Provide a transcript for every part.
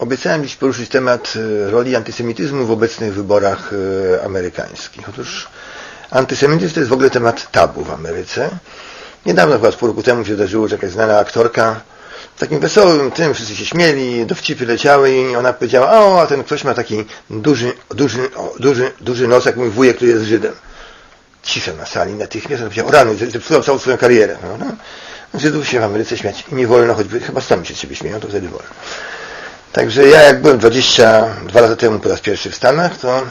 Obiecałem dziś poruszyć temat e, roli antysemityzmu w obecnych wyborach e, amerykańskich. Otóż antysemityzm to jest w ogóle temat tabu w Ameryce. Niedawno, chyba z pół roku temu się zdarzyło, że jakaś znana aktorka w takim wesołym tym, wszyscy się śmieli, dowcipy leciały i ona powiedziała, o, a ten ktoś ma taki duży, duży, o, duży, duży nos, jak mój wujek, który jest Żydem. Cisza na sali natychmiast, ona powiedziała, o rany, zepsuła całą swoją karierę. Prawda? Żydów się w Ameryce śmiać nie wolno, choćby chyba sami się z śmieją, to wtedy wolno. Także ja jak byłem 22 lata temu po raz pierwszy w Stanach, to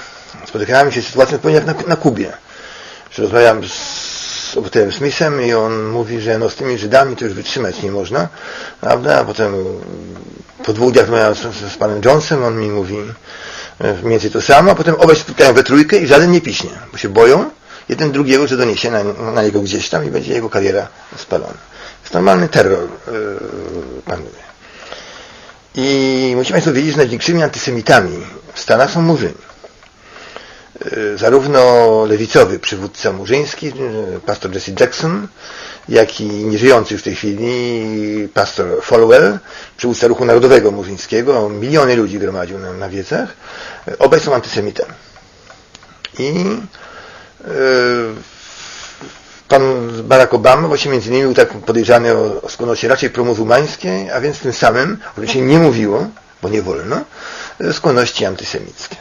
spotykałem się z sytuacją zupełnie jak na, na Kubie. Że rozmawiam z obywatelem Smithem i on mówi, że no z tymi Żydami to już wytrzymać nie można, prawda? A potem po dwóch dniach rozmawiam z, z, panem Johnsonem, on mi mówi e, mniej więcej to samo, a potem obaj spotkają we trójkę i żaden nie piśnie, bo się boją jeden drugiego, że doniesie na, na niego gdzieś tam i będzie jego kariera spalona. Jest normalny terror yy, panuje. I musimy Państwo wiedzieć, że największymi antysemitami w Stanach są murzyni. Yy, Zarówno lewicowy przywódca murzyński, yy, pastor Jesse Jackson, jak i nieżyjący już w tej chwili pastor Falwell, przywódca ruchu narodowego murzyńskiego, miliony ludzi gromadził na, na wiecach, yy, obaj są antysemitami. I yy, Barack Obama właśnie między innymi był tak podejrzany o, o skłonności raczej promuzułmańskiej, a więc tym samym, o czym się nie mówiło, bo nie wolno, skłonności antysemickie.